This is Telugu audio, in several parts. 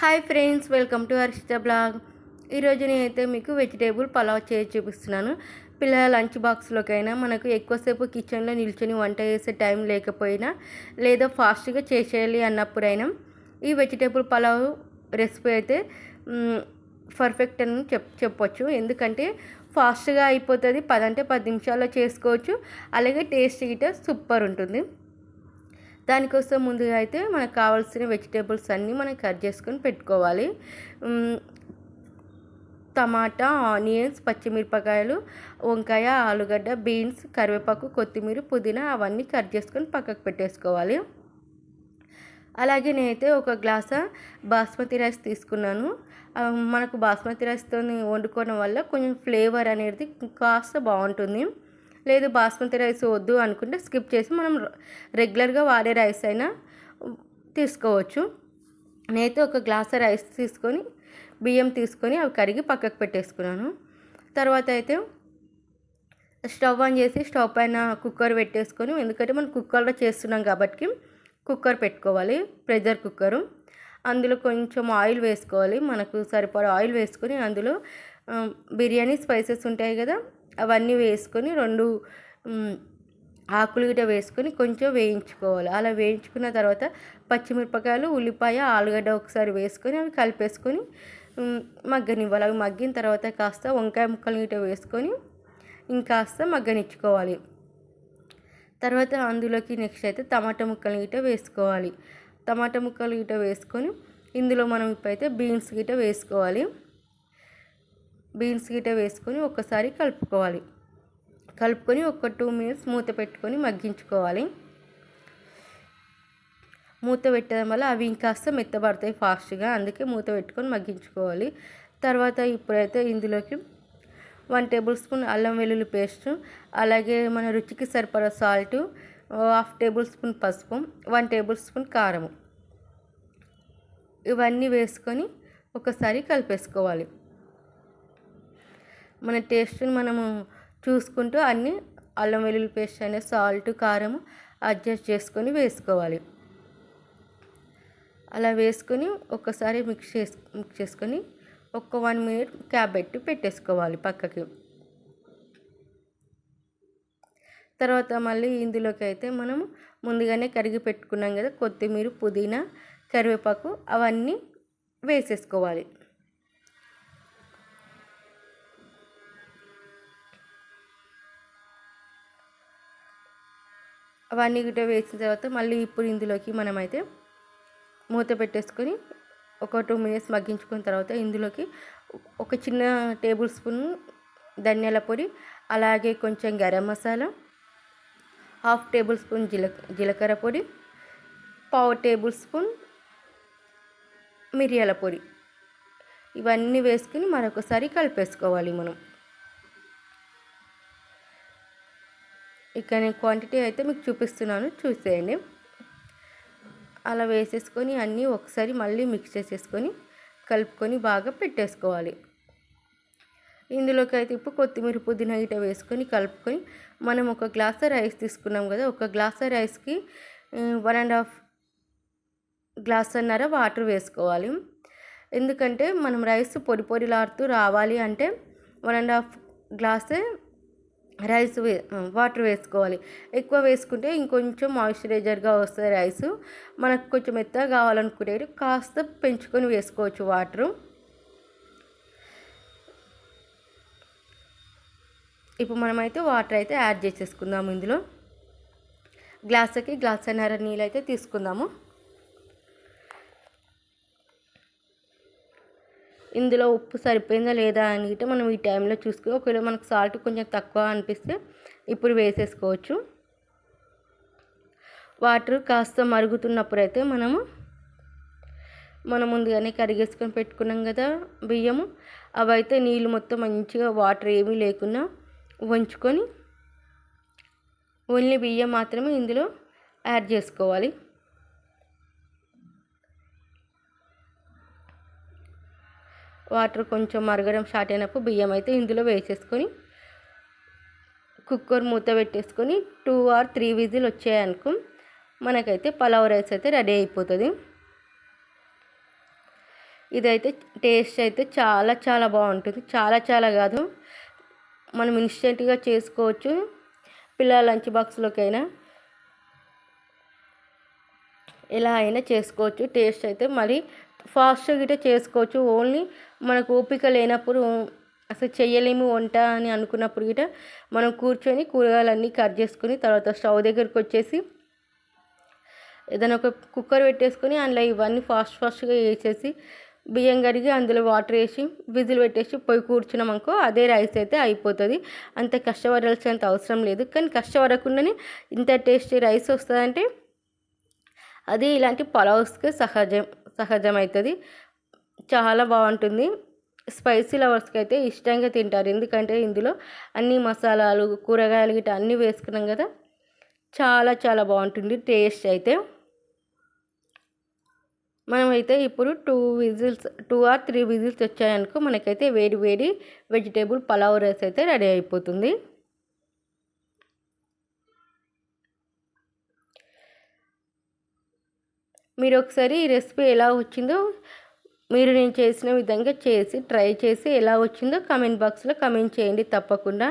Hi friends welcome to Harshitha blog. ఈరోజు నేనైతే మీకు వెజిటేబుల్ పలావ్ చేసి చూపిస్తున్నాను. పిల్లల లంచ్ బాక్స్లోకైనా మనకు ఎక్కువసేపు కిచెన్లో నిల్చొని వంట చేసే టైం లేకపోయినా లేదా ఫాస్ట్గా చేసేయాలి అన్నప్పుడైనా ఈ వెజిటేబుల్ పలావ్ రెసిపీ అయితే పర్ఫెక్ట్ అని చెప్ చెప్పొచ్చు. ఎందుకంటే ఫాస్ట్గా అయిపోతుంది పదంటే పది నిమిషాల్లో చేసుకోవచ్చు. అలాగే టేస్ట్ గిట సూపర్ ఉంటుంది. దానికోసం ముందుగా అయితే మనకు కావాల్సిన వెజిటేబుల్స్ అన్నీ మనం కట్ చేసుకొని పెట్టుకోవాలి. టమాటా ఆనియన్స్ పచ్చిమిరపకాయలు వంకాయ ఆలుగడ్డ బీన్స్ కరివేపాకు కొత్తిమీర పుదీనా అవన్నీ కట్ చేసుకొని పక్కకు పెట్టేసుకోవాలి. అలాగే నేనైతే ఒక గ్లాస బాస్మతి రైస్ తీసుకున్నాను. మనకు బాస్మతి రైస్తో వండుకోవడం వల్ల కొంచెం ఫ్లేవర్ అనేది కాస్త బాగుంటుంది. లేదు బాస్మతి రైస్ వద్దు అనుకుంటే స్కిప్ చేసి మనం రెగ్యులర్గా వాడే రైస్ అయినా తీసుకోవచ్చు. నేనైతే ఒక గ్లాస్ రైస్ తీసుకొని బియ్యం తీసుకొని అవి కడిగి పక్కకు పెట్టేసుకున్నాను. తర్వాత అయితే స్టవ్ ఆన్ చేసి స్టవ్ పైన కుక్కర్ పెట్టేసుకొని ఎందుకంటే మనం కుక్కర్లో చేస్తున్నాం కాబట్టి కుక్కర్ పెట్టుకోవాలి ప్రెషర్ కుక్కరు. అందులో కొంచెం ఆయిల్ వేసుకోవాలి మనకు సరిపడా ఆయిల్ వేసుకొని అందులో బిర్యానీ స్పైసెస్ ఉంటాయి కదా అవన్నీ వేసుకొని రెండు ఆకులు గిట వేసుకొని కొంచెం వేయించుకోవాలి. అలా వేయించుకున్న తర్వాత పచ్చిమిరపకాయలు ఉల్లిపాయ ఆలుగడ్డ ఒకసారి వేసుకొని అవి కలిపేసుకొని మగ్గనివ్వాలి. అవి మగ్గిన తర్వాత కాస్త వంకాయ ముక్కలు గిట వేసుకొని ఇంకాస్త మగ్గనిచ్చుకోవాలి. తర్వాత అందులోకి నెక్స్ట్ అయితే టమాటా ముక్కలు గిట వేసుకోవాలి. టమాటా ముక్కలు గిట వేసుకొని ఇందులో మనం ఇప్పుడైతే బీన్స్ గిట వేసుకోవాలి. బీన్స్ గిట వేసుకొని ఒక్కసారి కలుపుకోవాలి. కలుపుకొని ఒక టూ మినిట్స్ మూత పెట్టుకొని మగ్గించుకోవాలి. మూత పెట్టడం వల్ల అవి ఇంకాస్త మెత్తబడతాయి ఫాస్ట్గా అందుకే మూత పెట్టుకొని మగ్గించుకోవాలి. తర్వాత ఇప్పుడైతే ఇందులోకి వన్ టేబుల్ స్పూన్ అల్లం వెల్లుల్లి పేస్ట్ అలాగే మన రుచికి సరిపడా సాల్ట్ హాఫ్ టేబుల్ స్పూన్ పసుపు వన్ టేబుల్ స్పూన్ కారము. ఇవన్నీ వేసుకొని ఒకసారి కలిపేసుకోవాలి. మన టేస్ట్ని మనము చూసుకుంటూ అన్నీ అల్లం వెల్లుల్లి పేస్ట్ అనే సాల్ట్ కారం అడ్జస్ట్ చేసుకొని వేసుకోవాలి. అలా వేసుకొని ఒక్కసారి మిక్స్ చేసు మిక్స్ చేసుకొని ఒక వన్ మినిట్ క్యాప్ పెట్టి పెట్టేసుకోవాలి పక్కకి. తర్వాత మళ్ళీ ఇందులోకి అయితే మనం ముందుగానే కరిగి పెట్టుకున్నాం కదా కొత్తిమీర పుదీనా కరివేపాకు అవన్నీ వేసేసుకోవాలి. అవన్నీ గిట్ట వేసిన తర్వాత మళ్ళీ ఇప్పుడు ఇందులోకి మనమైతే మూత పెట్టేసుకొని ఒక టూ మినిట్స్ మగ్గించుకున్న తర్వాత ఇందులోకి ఒక చిన్న టేబుల్ స్పూన్ ధనియాల పొడి అలాగే కొంచెం garam masala half tablespoon జీల జీలకర్ర పొడి పావు టేబుల్ స్పూన్ మిరియాల పొడి. ఇవన్నీ వేసుకుని మరొకసారి కలిపేసుకోవాలి మనం. ఇక నేను క్వాంటిటీ అయితే మీకు చూపిస్తున్నాను చూసేయండి. అలా వేసేసుకొని అన్నీ ఒకసారి మళ్ళీ మిక్స్ చేసేసుకొని కలుపుకొని బాగా పెట్టేసుకోవాలి. ఇందులోకి అయితే ఇప్పుడు కొత్తిమీర పుదీనా గిట వేసుకొని కలుపుకొని మనం ఒక గ్లాస్ రైస్ తీసుకున్నాం కదా ఒక గ్లాస్ రైస్కి వన్ అండ్ హాఫ్ గ్లాస్ అన్నర వాటర్ వేసుకోవాలి. ఎందుకంటే మనం రైస్ పొడి పొడిలాడుతూ రావాలి అంటే వన్ అండ్ హాఫ్ గ్లాసే రైస్ వే వాటర్ వేసుకోవాలి. ఎక్కువ వేసుకుంటే ఇంకొంచెం మాయిశ్చరైజర్గా వస్తుంది రైస్. మనకు కొంచెం మెత్తగా కావాలనుకుంటే కాస్త పెంచుకొని వేసుకోవచ్చు వాటరు. ఇప్పుడు మనమైతే వాటర్ అయితే యాడ్ చేసేసుకుందాము ఇందులో. గ్లాసుకి గ్లాస్ అన్నర నీళ్ళు అయితే తీసుకుందాము. ఇందులో ఉప్పు సరిపోయిందా లేదా అని మనం ఈ టైంలో చూసుకుని ఒకవేళ మనకు సాల్ట్ కొంచెం తక్కువ అనిపిస్తే ఇప్పుడు వేసేసుకోవచ్చు. వాటర్ కాస్త మరుగుతున్నప్పుడు అయితే మనము మనం ముందుగానే కరిగేసుకొని పెట్టుకున్నాం కదా బియ్యము. అవైతే నీళ్ళు మొత్తం మంచిగా వాటర్ ఏమీ లేకుండా వంచుకొని ఓన్లీ బియ్యం మాత్రమే ఇందులో యాడ్ చేసుకోవాలి. వాటర్ కొంచెం మరగడం స్టార్ట్ అయినప్పుడు బియ్యం అయితే ఇందులో వేసేసుకొని కుక్కర్ మూత పెట్టేసుకొని టూ ఆర్ త్రీ విజిల్ వచ్చాయనుకో మనకైతే పలావ్ రైస్ అయితే రెడీ అయిపోతుంది. ఇదైతే టేస్ట్ అయితే చాలా చాలా బాగుంటుంది. చాలా చాలా కాదు మనం ఇన్స్టెంట్గా చేసుకోవచ్చు. పిల్లల లంచ్ బాక్స్లోకైనా ఎలా అయినా చేసుకోవచ్చు. టేస్ట్ అయితే మరి ఫాస్ట్గా గిట్ట చేసుకోవచ్చు. ఓన్లీ మనకు ఓపిక లేనప్పుడు అసలు చేయలేము వంట అని అనుకున్నప్పుడు గిట మనం కూర్చొని కూరగాయలన్నీ కట్ చేసుకుని తర్వాత స్టవ్ దగ్గరికి వచ్చేసి ఏదైనా ఒక కుక్కర్ పెట్టేసుకొని అందులో ఇవన్నీ ఫాస్ట్ ఫాస్ట్గా వేసేసి బియ్యం కడిగి అందులో వాటర్ వేసి విజిల్ పెట్టేసి పోయి కూర్చున్నాం అనుకో అదే రైస్ అయితే అయిపోతుంది. అంత కష్టపడాల్సినంత అవసరం లేదు. కానీ కష్టపడకుండానే ఇంత టేస్టీ రైస్ వస్తుందంటే అది ఇలాంటి పలావ్స్కి సహజం సహజమవుతుంది చాలా బాగుంటుంది. స్పైసీ లవర్స్కి అయితే ఇష్టంగా తింటారు. ఎందుకంటే ఇందులో అన్ని మసాలాలు కూరగాయలు గిట్ట అన్నీ వేసుకున్నాం కదా చాలా చాలా బాగుంటుంది టేస్ట్ అయితే. మనమైతే ఇప్పుడు two whistles two or three whistles వచ్చాయనుకో మనకైతే వేడి వేడి వెజిటేబుల్ పలావ్ రైస్ అయితే రెడీ అయిపోతుంది. మీరు ఒకసారి ఈ రెసిపీ ఎలా వచ్చిందో మీరు నేను చేసిన విధంగా చేసి ట్రై చేసి ఎలా వచ్చిందో కమెంట్ బాక్స్లో కమెంట్ చేయండి తప్పకుండా.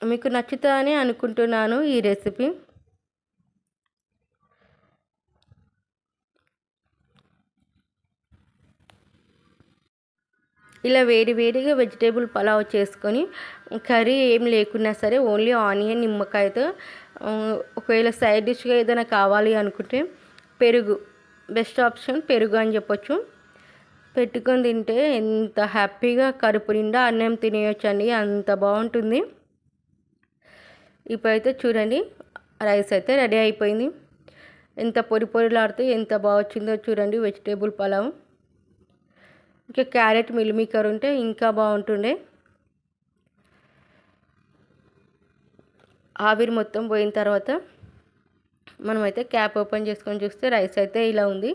మీకు నచ్చుతుందని అనుకుంటున్నాను ఈ రెసిపీ. ఇలా వేడి వేడిగా వెజిటేబుల్ పలావ్ చేసుకొని కర్రీ ఏం లేకున్నా సరే ఓన్లీ ఆనియన్ నిమ్మకాయతో ఒకవేళ సైడ్ డిష్గా ఏదైనా కావాలి అనుకుంటే పెరుగు బెస్ట్ ఆప్షన్ పెరుగు అని చెప్పొచ్చు. పెట్టుకొని తింటే ఎంత హ్యాపీగా కడుపు నిండా అన్నం తినేయచ్చు అండి అంత బాగుంటుంది. ఇప్పుడైతే చూడండి రైస్ అయితే రెడీ అయిపోయింది. ఎంత పొడి పొడిలాడితే ఎంత బాగా వచ్చిందో చూడండి వెజిటేబుల్ పలావ్. ఇంకా క్యారెట్ మిల్మీకర్ ఉంటే ఇంకా బాగుంటుండే. ఆవిరి మొత్తం పోయిన తర్వాత మనమైతే క్యాప్ ఓపెన్ చేసుకొని చూస్తే రైస్ అయితే ఇలా ఉంది.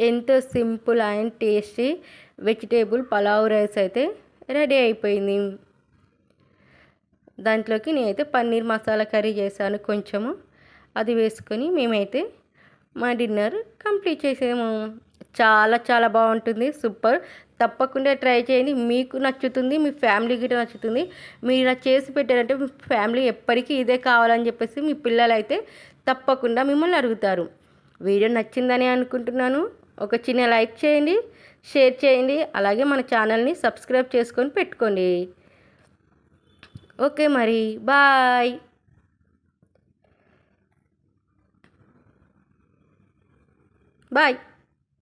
ఎంతో simple and tasty vegetable pulao rice అయితే రెడీ అయిపోయింది. దాంట్లోకి నేనైతే పన్నీర్ మసాలా కర్రీ చేశాను కొంచెము. అది వేసుకొని మేమైతే మా డిన్నర్ కంప్లీట్ చేసాము చాలా చాలా బాగుంటుంది. సూపర్. తప్పకుండా ట్రై చేయండి. మీకు నచ్చుతుంది మీ ఫ్యామిలీకి నచ్చుతుంది. మీరు ఇలా చేసి పెట్టారంటే మీ ఫ్యామిలీ ఎప్పటికీ ఇదే కావాలని చెప్పేసి మీ పిల్లలు అయితే తప్పకుండా మిమ్మల్ని అడుగుతారు. వీడియో నచ్చిందని అనుకుంటున్నాను. ఒక చిన్న లైక్ చేయండి షేర్ చేయండి అలాగే మన ఛానల్ని సబ్స్క్రైబ్ చేసుకొని పెట్టుకోండి. ఓకే మరి. బాయ్. బాయ్.